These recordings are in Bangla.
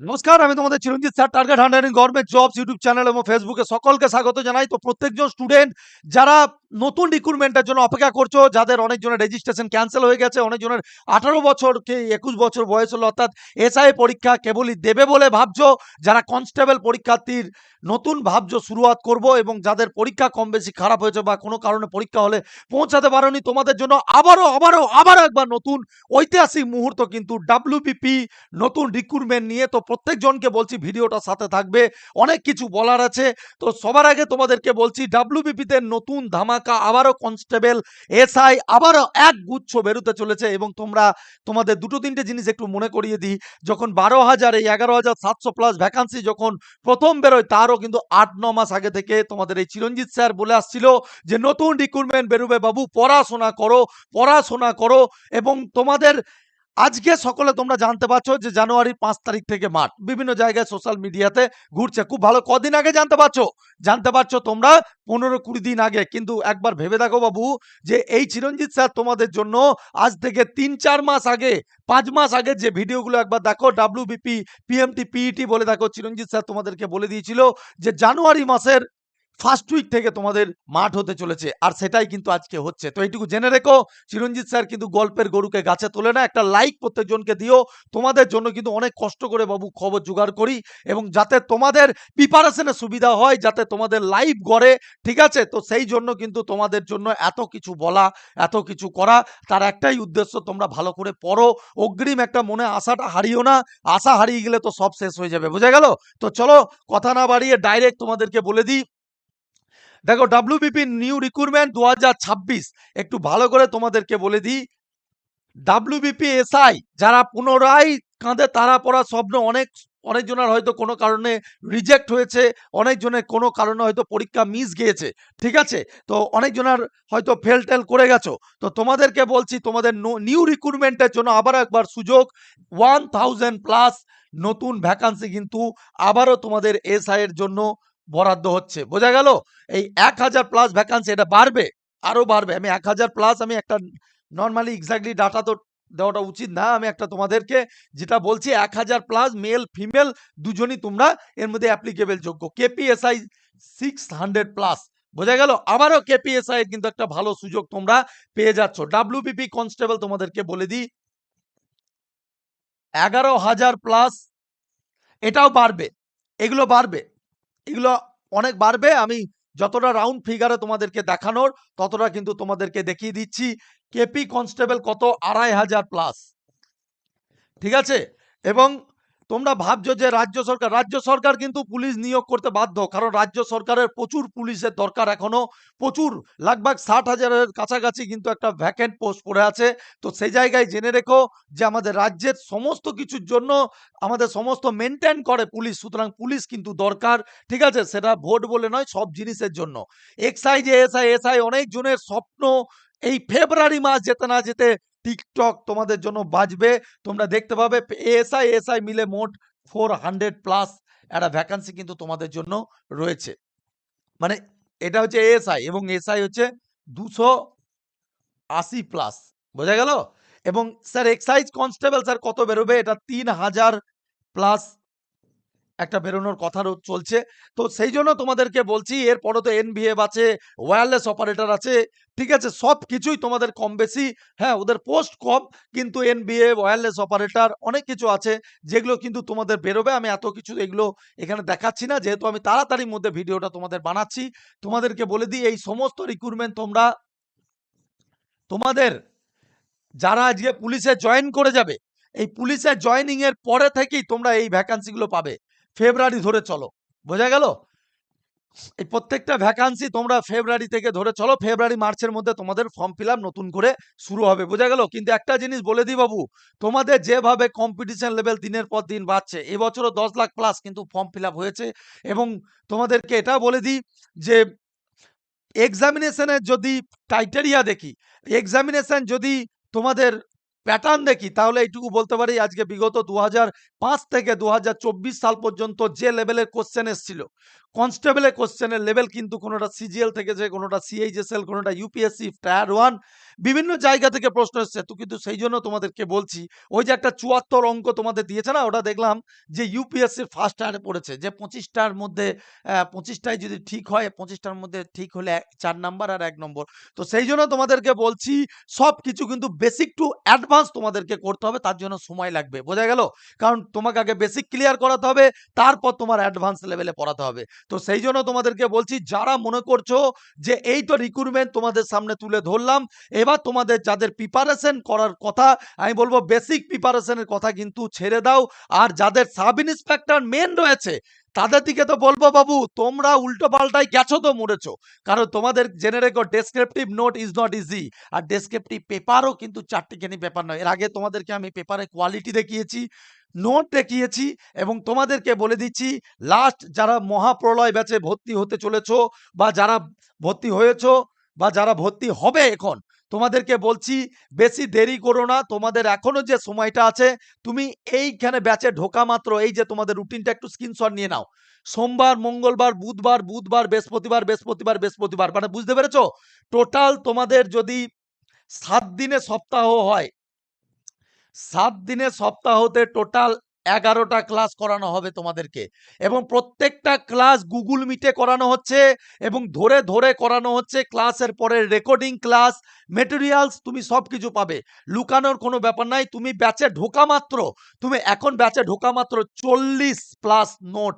নমস্কার, আমি তোমাদের Chiranjit sir target হান্ডারিং government jobs YouTube channel এবং ফেসবুকে সকলকে স্বাগত জানাই। তো প্রত্যেকজন স্টুডেন্ট যারা নতুন রিক্রুটমেন্টের জন্য অপেক্ষা করছ, যাদের অনেকজনের রেজিস্ট্রেশন ক্যান্সেল হয়ে গেছে, অনেকজনের আঠারো বছর কি একুশ বছর বয়স হলো, অর্থাৎ এসআই পরীক্ষা কেবলই দেবে বলে ভাবছ? যারা কনস্টেবল পরীক্ষার্থীর নতুন ভাবছ, শুরুয়াত করব এবং যাদের পরীক্ষা কম বেশি খারাপ হয়েছে বা কোনো কারণে পরীক্ষা হলে পৌঁছাতে পারোনি, তোমাদের জন্য আবারও আবারও আবারও একবার নতুন ঐতিহাসিক মুহূর্ত কিন্তু ডাব্লিউবিপি নতুন রিক্রুটমেন্ট নিয়ে। তো প্রত্যেকজনকে বলছি, ভিডিওটা সাথে থাকবে। অনেক কিছু বলার আছে। তো সবার আগে তোমাদেরকে বলছি ডাব্লিউবিপিতে নতুন ধামাকা আবারও কনস্টেবল এসআই আবারও এক গুচ্ছ বেরোতে চলেছে এবং তোমরা তোমাদের দুটো তিনটে জিনিস একটু মনে করিয়ে দিই। যখন বারো হাজার এই এগারো হাজার সাতশো প্লাস ভ্যাকান্সি যখন প্রথম বেরোয়, তারও কিন্তু আট, ন মাস আগে থেকে তোমাদের এই চিরঞ্জিত স্যার বলে আসছিল যে, নতুন রিক্রুটমেন্ট বেরোবে বাবু, পড়াশোনা করো পড়াশোনা করো এবং তোমাদের আজকে সকলে তোমরা জানতে পারছ যে জানুয়ারি পাঁচ তারিখ থেকে মাঠ। বিভিন্ন জায়গায় সোশ্যাল মিডিয়াতে ঘুরছে। খুব ভালো, কদিন আগে জানতে পারছ? জানতে পারছ তোমরা পনেরো কুড়ি দিন আগে। কিন্তু একবার ভেবে দেখো বাবু যে এই চিরঞ্জিত স্যার তোমাদের জন্য আজ থেকে তিন চার মাস আগে, পাঁচ মাস আগে যে ভিডিওগুলো একবার দেখো ডাব্লিউবিপি পিএমটি পিইটি বলে দেখো, চিরঞ্জিত স্যার তোমাদেরকে বলে দিয়েছিল যে জানুয়ারি মাসের ফার্স্ট উইক থেকে তোমাদের মাঠ হতে চলেছে, আর সেটাই কিন্তু আজকে হচ্ছে। তো এইটুকু জেনে রেখো, চিরঞ্জিত স্যার কিন্তু গল্পের গরুকে গাছে তোলে না, একটা লাইক প্রত্যেকজনকে দিও। তোমাদের জন্য কিন্তু অনেক কষ্ট করে বাবু খবর জোগাড় করি, এবং যাতে তোমাদের প্রিপারেশনে সুবিধা হয়, যাতে তোমাদের লাইভ গড়ে, ঠিক আছে? তো সেই জন্য কিন্তু তোমাদের জন্য এত কিছু বলা, এত কিছু করা। তার একটাই উদ্দেশ্য, তোমরা ভালো করে পড়ো। অগ্রিম একটা মনে আশাটা হারিও না, আশা হারিয়ে গেলে তো সব শেষ হয়ে যাবে, বুঝে গেল? তো চলো, কথা না বাড়িয়ে ডাইরেক্ট তোমাদেরকে বলে দিই দেখো ডাব্লিউবিপি নিউ রিক্রুটমেন্ট দু একটু ভালো করে তোমাদেরকে বলে দিই। ডাব্লিউবিপি এসআই যারা পুনরায় কাঁধে তারা পড়া স্বপ্ন অনেক, অনেকজনের হয়তো কোনো কারণে রিজেক্ট হয়েছে, অনেকজনের কোনো কারণে হয়তো পরীক্ষা মিস গিয়েছে, ঠিক আছে? তো অনেকজনের হয়তো ফেল টেল করে গেছো। তো তোমাদেরকে বলছি, তোমাদের নিউ রিক্রুটমেন্টের জন্য আবার একবার সুযোগ। ওয়ান প্লাস নতুন ভ্যাকান্সি কিন্তু আবারও তোমাদের এসআই এর জন্য বরাদ্দ হচ্ছে। বোঝা গেল? এই এক হাজার প্লাস ভ্যাকান্সি এটা বাড়বে, আরও বাড়বে। আমি এক হাজার প্লাস আমি একটা নর্মালি এক্স্যাক্টলি ডাটা তো দেওয়াটা উচিত না। আমি একটা তোমাদেরকে যেটা বলছি, এক হাজার প্লাস মেল ফিমেল দুজনই তোমরা এর মধ্যে অ্যাপ্লিকেবল যোগ্য। কেপিএসআই সিক্স হান্ড্রেড প্লাস বোঝা গেল? আবারও কেপিএসআই কিন্তু একটা ভালো সুযোগ তোমরা পেয়ে যাচ্ছ। ডাব্লিউবিপি কনস্টেবল তোমাদেরকে বলে দিই, এগারো হাজার প্লাস এটাও বাড়বে। এগুলো বাড়বে। এগুলো অনেক বাড়বে। আমি যতটা রাউন্ড ফিগারে তোমাদেরকে দেখানোর, ততটা কিন্তু তোমাদেরকে দেখিয়ে দিচ্ছি। কেপি কনস্টেবল কত? আড়াই হাজার প্লাস ঠিক আছে? এবং তোমরা ভাবছ যে রাজ্য সরকার রাজ্য সরকার কিন্তু পুলিশ নিয়োগ করতে বাধ্য, কারণ রাজ্য সরকারের প্রচুর পুলিশের দরকার এখনও, প্রচুর, লাগভাগ ষাট হাজারের কাছাকাছি কিন্তু একটা ভ্যাকেন্ট পোস্ট পড়ে আছে। তো সেই জায়গায় জেনে রেখো যে আমাদের রাজ্যের সমস্ত কিছুর জন্য আমাদের সমস্ত মেনটেন করে পুলিশ, সুতরাং পুলিশ কিন্তু দরকার, ঠিক আছে? সেটা ভোট বলে নয়, সব জিনিসের জন্য। এক্সাই যে এসআই এসআই অনেক জনের স্বপ্ন, এই ফেব্রুয়ারি মাস যেতে না যেতে টিকটক তোমাদের জন্য বাজবে। তোমরা দেখতে পাবে এসআই এসআই মিলে মোট ফোর হান্ড্রেড প্লাস একটা ভ্যাকান্সি কিন্তু তোমাদের জন্য রয়েছে। মানে এটা হচ্ছে এএসআই এবং এসআই হচ্ছে দুশো আশি প্লাস বোঝা গেল? এবং স্যার এক্সাইজ কনস্টেবল স্যার কত বেরোবে? এটা তিন হাজার প্লাস একটা বেরোনোর কথা চলছে। তো সেই জন্য তোমাদেরকে বলছি, এরপরও তো এনভিএফ আছে ওয়্যারলেস অপারেটর আছে, ঠিক আছে, সব কিছুই তোমাদের কম বেশি। হ্যাঁ ওদের পোস্ট কম, কিন্তু এনবিএ ওয়্যারলেস অপারেটর অনেক কিছু আছে, যেগুলো কিন্তু তোমাদের বেরোবে। আমি এত কিছু এগুলো এখানে দেখাচ্ছি না, যেহেতু আমি তাড়াতাড়ির মধ্যে ভিডিওটা তোমাদের বানাচ্ছি। তোমাদেরকে বলে দিই, এই সমস্ত রিক্রুটমেন্ট তোমরা, তোমাদের যারা আজকে পুলিশে জয়েন করে যাবে, এই পুলিশে জয়েনিং এর পরে থেকেই তোমরা এই ভ্যাকান্সি গুলো পাবে। ফেব্রুয়ারি ধরে চলো। বোঝা গেল? এই প্রত্যেকটা ভ্যাকান্সি তোমরা ফেব্রুয়ারি থেকে ধরে চলো, ফেব্রুয়ারি, মার্চের মধ্যে তোমাদের ফর্ম ফিল নতুন করে শুরু হবে, বোঝা গেল? কিন্তু একটা জিনিস বলে দিই বাবু, তোমাদের যেভাবে কম্পিটিশন লেভেল দিনের পর দিন বাড়ছে, এবছরও দশ লাখ প্লাস কিন্তু ফর্ম ফিল হয়েছে এবং তোমাদেরকে এটা বলে দিই যে এক্সামিনেশনের যদি ক্রাইটেরিয়া দেখি এক্সামিনেশন যদি তোমাদের প্যাটার্ন দেখি তাহলে এইটুকু বলতে পারি আজকে বিগত ২০০৫ থেকে ২০২৪ সাল পর্যন্ত যে লেভেলের কোয়েশ্চেন এসছিল, কনস্টেবলের কোশ্চেনের লেভেল কিন্তু কোনোটা সিজিএল থেকে যে কোনোটা সিএইচএসএল, কোনোটা ইউপিএসসি, টায়ার ওয়ান বিভিন্ন জায়গা থেকে প্রশ্ন এসছে। তো কিন্তু সেই জন্য তোমাদেরকে বলছি, ওই যে একটা ৭৪ অঙ্ক তোমাদের দিয়েছে না? ওটা দেখলাম যে ইউপিএসসির ফার্স্ট টায়ারে পড়েছে। যে পঁচিশটার মধ্যে অ্যা ২৫ টাই যদি ঠিক হয়, পঁচিশটার মধ্যে ঠিক হলে চার নাম্বার আর এক নম্বর। তো সেই জন্য তোমাদেরকে বলছি সব কিছু কিন্তু বেসিক টু অ্যাডভান্স তোমাদেরকে করতে হবে। তার জন্য সময় লাগবে। বোঝা গেল? কারণ তোমাকে আগে বেসিক ক্লিয়ার করাতে হবে, তারপর তোমার অ্যাডভান্স লেভেলে পড়াতে হবে। তো সেই জন্য তোমাদেরকে বলছি যারা মনে করছ যে এই তো রিক্রুটমেন্ট তোমাদের সামনে তুলে ধরলাম। এবার তোমাদের যাদের প্রিপারেশন করার কথা, আমি বলব বেসিক প্রিপারেশন এর কথা কিন্তু ছেড়ে দাও। আর যাদের সাব ইন্সপেক্টর মেন রয়েছে, তাদের দিকে তো বলব বাবু তোমরা উল্টো উল্টোপাল্টায় গেছো তো মরেছো। কারণ তোমাদের জেনে রেখো descriptive note is not easy. R descriptive পেপারও কিন্তু চারটিখানি পেপার নয়। এর আগে তোমাদেরকে আমি পেপারের কোয়ালিটি দেখিয়েছি, নোট দেখিয়েছি এবং তোমাদেরকে বলে দিচ্ছি লাস্ট যারা মহাপ্রলয় ব্যাচে ভর্তি হতে চলেছো বা যারা ভর্তি হয়েছো বা যারা ভর্তি হবে এখন, তোমাদেরকে বলছি বেশি দেরি করো না। তোমাদের এখনও যে সময়টা আছে, তুমি এইখানে ব্যাচে ঢোকা মাত্র এই যে তোমাদের রুটিনটা একটু স্ক্রিনশট নিয়ে নাও। সোমবার, মঙ্গলবার, বুধবার, বুধবার, বৃহস্পতিবার, বৃহস্পতিবার, বৃহস্পতিবার। মানে বুঝতে পেরেছ? টোটাল তোমাদের যদি সাত দিনে সপ্তাহ হয় সাত দিনে সপ্তাহতে টোটাল ১১ টা ক্লাস করানো হবে তোমাদেরকে। এবং প্রত্যেকটা ক্লাস গুগল মিটে করানো হচ্ছে এবং ধরে, ধরে করানো হচ্ছে। ক্লাসের পরে রেকর্ডিং ক্লাস, ম্যাটেরিয়ালস তুমি সব কিছু পাবে। লুকানোর কোনো ব্যাপার নাই। তুমি ব্যাচে ঢোকা মাত্র, তুমি এখন ব্যাচে ঢোকা মাত্র ৪০ প্লাস নোট।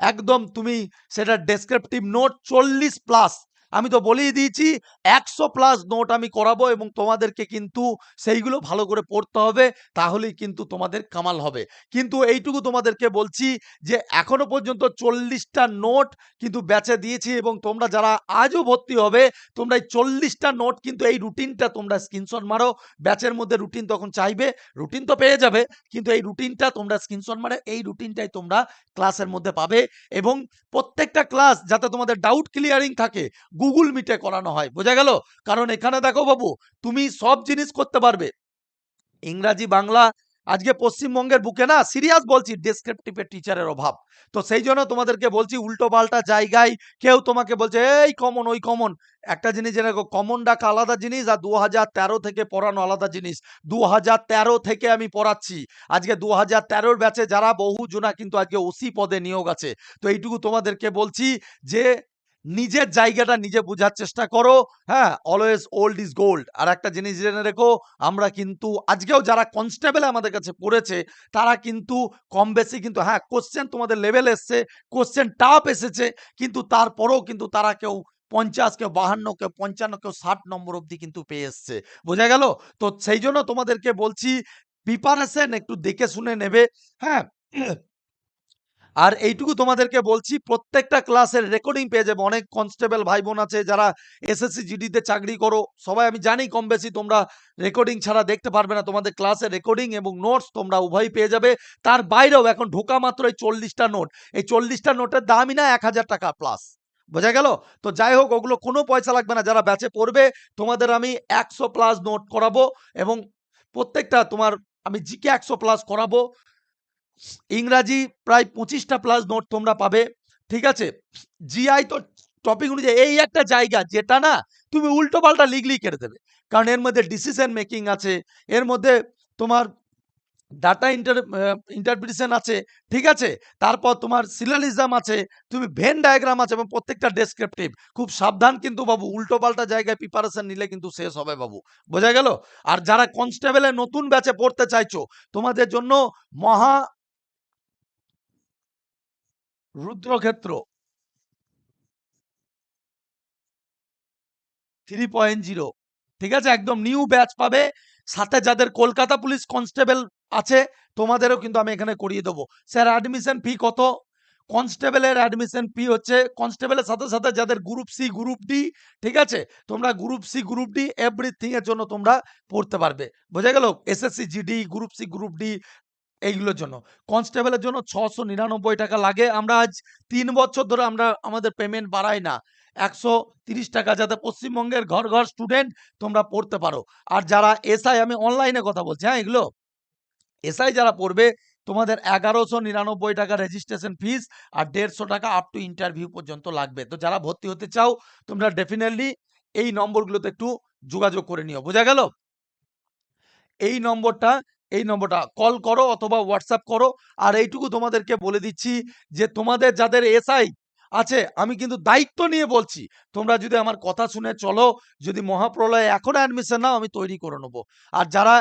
একদম তুমি সেটা ডেসক্রিপটিভ নোট ৪০ প্লাস। আমি তো বলেই দিয়েছি ১০০ প্লাস নোট আমি করাবো এবং তোমাদেরকে কিন্তু সেইগুলো ভালো করে পড়তে হবে। তাহলেই কিন্তু তোমাদের কামাল হবে। কিন্তু এইটুকু তোমাদেরকে বলছি যে এখনও পর্যন্ত চল্লিশটা নোট কিন্তু ব্যাচে দিয়েছি এবং তোমরা যারা আজও ভর্তি হবে, তোমরা এই চল্লিশটা নোট কিন্তু এই রুটিনটা তোমরা স্ক্রিনশট মারো। ব্যাচের মধ্যে রুটিন তখন চাইবে। রুটিন তো পেয়ে যাবে। কিন্তু এই রুটিনটা তোমরা স্ক্রিনশট মারে এই রুটিনটাই তোমরা ক্লাসের মধ্যে পাবে এবং প্রত্যেকটা ক্লাস যাতে তোমাদের ডাউট ক্লিয়ারিং থাকে, Google মিটে করানো হয়। বোঝা গেল? কারণ এখানে দেখো বাবু, তুমি সব জিনিস করতে পারবে। ইংরাজি, বাংলা আজকে পশ্চিমবঙ্গের বুকে না সিরিয়াস বলছি ডেসক্রিপটিভ এর টিচারের অভাব। তো সেই জন্য তোমাদেরকে বলছি উল্টোপাল্টা জায়গায় কেউ তোমাকে বলছে এই কমন, ওই কমন। একটা জিনিস জেনে রাখো কমন ডাকা আলাদা জিনিস আর ২০১৩ থেকে পড়ানো আলাদা জিনিস। ২০১৩ থেকে আমি পড়াচ্ছি। আজকে দু হাজার তেরোর ব্যাচে যারা বহু বহুজনা কিন্তু আজকে ওসি পদে নিয়োগ আছে। তো এইটুকু তোমাদেরকে বলছি যে নিজের জায়গাটা নিজে বোঝার চেষ্টা করো। হ্যাঁ? Always old is gold. আর একটা জিনিস জেনে রেখো আমরা কিন্তু আজকেও যারা কনস্টেবল আমাদের কাছে পড়েছে, তারা কিন্তু কম বেশি কিন্তু হ্যাঁ, কোশ্চেন তোমাদের লেভেল এসছে, কোশ্চেন টাফ এসেছে। কিন্তু তারপরেও কিন্তু তারা কেউ ৫০, কেউ ৫২, কেউ ৫৫, কেউ ৬০ নম্বর অবধি কিন্তু পেয়ে এসছে। বোঝা গেল? তো সেই জন্য তোমাদেরকে বলছি প্রিপারেশন একটু দেখে শুনে নেবে। হ্যাঁ? আর এইটুকু তোমাদেরকে বলছি প্রত্যেকটা ক্লাসের রেকর্ডিং পেয়ে যাবে। অনেক কনস্টেবল ভাই-বোন আছে যারা এসএসসি, জিডিতে চাকরি করো। সবাই আমি জানি কম বেশি তোমরা রেকর্ডিং ছাড়া দেখতে পারবে না। তোমাদের ক্লাসের রেকর্ডিং এবং নোটস তোমরা উভয়ই পেয়ে যাবে। তার বাইরেও এখন ঢোকা মাত্র এই চল্লিশটা নোট। এই চল্লিশটা নোটের দামই না ৳১,০০০ প্লাস। বোঝা গেল? তো যাই হোক ওগুলো কোনো পয়সা লাগবে না। যারা ব্যাচে পড়বে তোমাদের আমি ১০০ প্লাস নোট করাবো এবং প্রত্যেকটা তোমার আমি জিকে ১০০ প্লাস করাবো। ইংরাজি প্রায় পঁচিশটা প্লাস নোট তোমরা পাবে। ঠিক আছে? জিআই তো টপিক অনুযায়ী এই একটা জায়গা যেটা না তুমি উল্টোপাল্টা লিখলেই কেটে দেবে। কারণ এর মধ্যে ডিসিশন মেকিং আছে। এর মধ্যে তোমার ডাটা ইন্টার ইন্টারপ্রিটেশন আছে। ঠিক আছে? তারপর তোমার সিলোজিজম আছে, তুমি ভেন ডায়াগ্রাম আছে এবং প্রত্যেকটা ডেসক্রিপটিভ। খুব সাবধান কিন্তু বাবু উল্টোপাল্টা জায়গায় প্রিপারেশন নিলে কিন্তু শেষ হবে বাবু। বোঝা গেল? আর যারা কনস্টেবলে নতুন ব্যাচে পড়তে চাইছো, তোমাদের জন্য মহা রুদ্রক্ষেত্র 3.0 ঠিক আছে? একদম নিউ ব্যাচ পাবে। সাথে যাদের কলকাতা পুলিশ কনস্টেবল আছে, তোমাদেরও কিন্তু আমি এখানে করিয়ে দেবো। স্যার অ্যাডমিশন ফি কত? কনস্টেবলের অ্যাডমিশন ফি হচ্ছে কনস্টেবলের সাথে, সাথে যাদের গ্রুপ সি, গ্রুপ ডি ঠিক আছে? তোমরা group C, group D everything এর জন্য তোমরা পড়তে পারবে। বোঝা গেল? SSC, GD, group C, group D এইগুলোর জন্য। কনস্টেবলের জন্য ৳৬৯৯ লাগে। আমরা আজ তিন বছর ধরে আমরা আমাদের পেমেন্ট বাড়াই না। একশো তিরিশ টাকা যাতে পশ্চিমবঙ্গের ঘর ঘর স্টুডেন্ট তোমরা পড়তে পারো আর যারা এসআই আমি অনলাইনে কথা বলছি হ্যাঁ এগুলো এসআই যারা পড়বে, তোমাদের এগারোশো নিরানব্বই টাকা রেজিস্ট্রেশন ফিস আর দেড়শো টাকা আপ টু ইন্টারভিউ পর্যন্ত লাগবে তো যারা ভর্তি হতে চাও, তোমরা ডেফিনেটলি এই নম্বরগুলোতে একটু যোগাযোগ করে নিও বোঝা গেল এই নম্বরটা এই নম্বরটা কল করো অথবা হোয়াটসঅ্যাপ করো। আর এইটুকু তোমাদেরকে বলে দিচ্ছি যে, তোমাদের যাদের এসআই আছে, আমি কিন্তু দায়িত্ব নিয়ে বলছি, তোমরা যদি আমার কথা শুনে চলো, যদি মহাপ্রলয়ে এখন অ্যাডমিশন নাও, আমি তৈরি করে নেব। আর যারা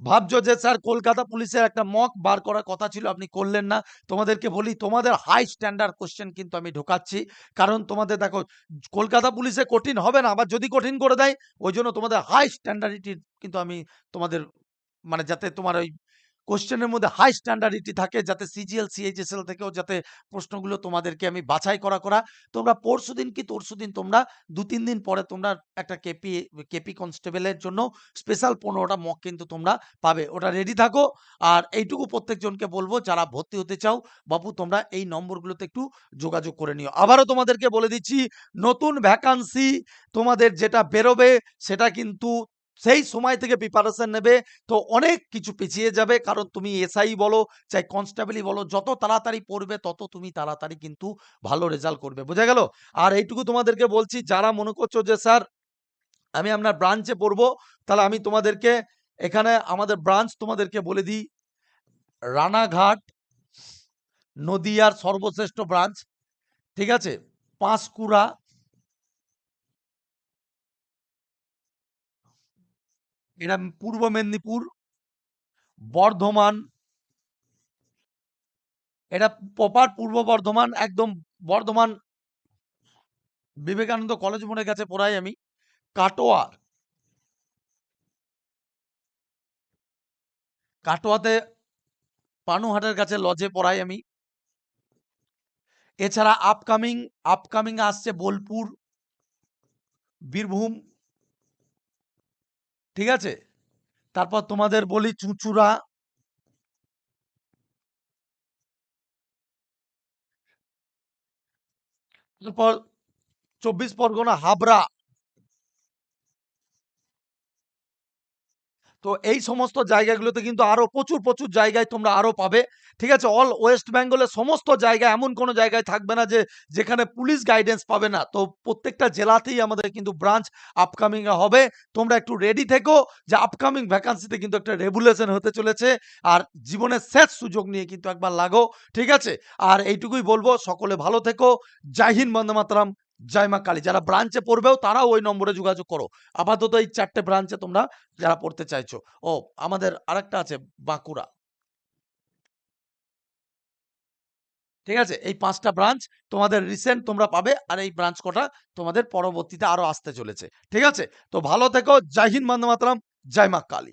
ভাবছ যে, স্যার, কলকাতা পুলিশের একটা মক বার করার কথা ছিল, আপনি করলেন না। তোমাদেরকে বলি, তোমাদের হাই স্ট্যান্ডার্ড কোশ্চেন কিন্তু আমি ঢোকাচ্ছি। কারণ তোমাদের দেখো, কলকাতা পুলিশে কঠিন হবে না, আবার যদি কঠিন করে দেয়, ওই জন্য তোমাদের হাই স্ট্যান্ডার্ডিটি কিন্তু আমি তোমাদের মানে যাতে তোমার ওই কোশ্চেনের মধ্যে হাই স্ট্যান্ডার্ডিটি থাকে, যাতে সিজিএল সিএইচএসএল থেকেও যাতে প্রশ্নগুলো তোমাদেরকে আমি বাছাই করা করা। তোমরা পরশু দিন কি তরশু দিন তোমরা দু, তিন দিন পরে তোমরা একটা কেপি কেপি কনস্টেবলের জন্য স্পেশাল পনেরোটা মক কিন্তু তোমরা পাবে। ওটা রেডি থাকো। আর এইটুকু প্রত্যেকজনকে বলব, যারা ভর্তি হতে চাও, বাপু, তোমরা এই নম্বরগুলোতে একটু যোগাযোগ করে নিও। আবারও তোমাদেরকে বলে দিচ্ছি, নতুন ভ্যাকান্সি তোমাদের যেটা বেরোবে, সেটা কিন্তু সেই সময় থেকে প্রিপারেশন নেবে। তো অনেক কিছু পিছিয়ে যাবে। কারণ তুমি এসআই বলো, চাই কনস্টেবলই বলো, যত তাড়াতাড়ি পড়বে, তত তুমি তাড়াতাড়ি কিন্তু ভালো রেজাল্ট করবে। বোঝা গেল? আর এইটুকু তোমাদেরকে বলছি, যারা মনে করছ যে, স্যার, আমি আপনার ব্রাঞ্চে পড়ব, তাহলে আমি তোমাদেরকে এখানে আমাদের ব্রাঞ্চ তোমাদেরকে বলে দিই, রানাঘাট, নদিয়ার সর্বশ্রেষ্ঠ ব্রাঞ্চ ঠিক আছে? পাঁশকুড়া এটা পূর্ব মেদিনীপুর, বর্ধমান। এটা প্রপার পূর্ব বর্ধমান, একদম বর্ধমান বিবেকানন্দ কলেজ মোড়ের কাছে পড়াই আমি, কাটোয়া। কাটোয়াতে পানুহাটের কাছে লজে পড়াই আমি। এছাড়া আপকামিং আপকামিং আসছে বোলপুর, বীরভূম। ঠিক আছে? তারপর তোমাদের বলি চুঁচুড়া। তারপর চব্বিশ পরগনা হাবড়া। তো এই সমস্ত জায়গাগুলোতে কিন্তু আরও প্রচুর প্রচুর জায়গায় তোমরা আরও পাবে। ঠিক আছে? অল ওয়েস্ট বেঙ্গলের সমস্ত জায়গায় এমন কোনো জায়গায় থাকবে না যে, যেখানে পুলিশ গাইডেন্স পাবে না। তো প্রত্যেকটা জেলাতেই আমাদের কিন্তু ব্রাঞ্চ আপকামিং হবে। তোমরা একটু রেডি থেকো যে আপকামিং ভ্যাকান্সিতে কিন্তু একটা রেগুলেশন হতে চলেছে। আর জীবনের শেষ সুযোগ নিয়ে কিন্তু একবার লাগো। ঠিক আছে? আর এইটুকুই বলব। সকলে ভালো থেকো। জয় হিন্দ মাতরম। জয় মা কালী। যারা ব্রাঞ্চে পড়বেও তারাও ওই নম্বরে যোগাযোগ করো। আপাতত এই চারটে ব্রাঞ্চে তোমরা যারা পড়তে চাইছো। ও, আমাদের আরেকটা আছে, বাঁকুড়া। ঠিক আছে? এই পাঁচটা ব্রাঞ্চ তোমাদের রিসেন্ট তোমরা পাবে আর এই ব্রাঞ্চ কটা তোমাদের পরবর্তীতে আরও আসতে চলেছে। ঠিক আছে? তো ভালো থেকো। জয় হিন্দ বন্দে মাতরম। জয় মা কালী।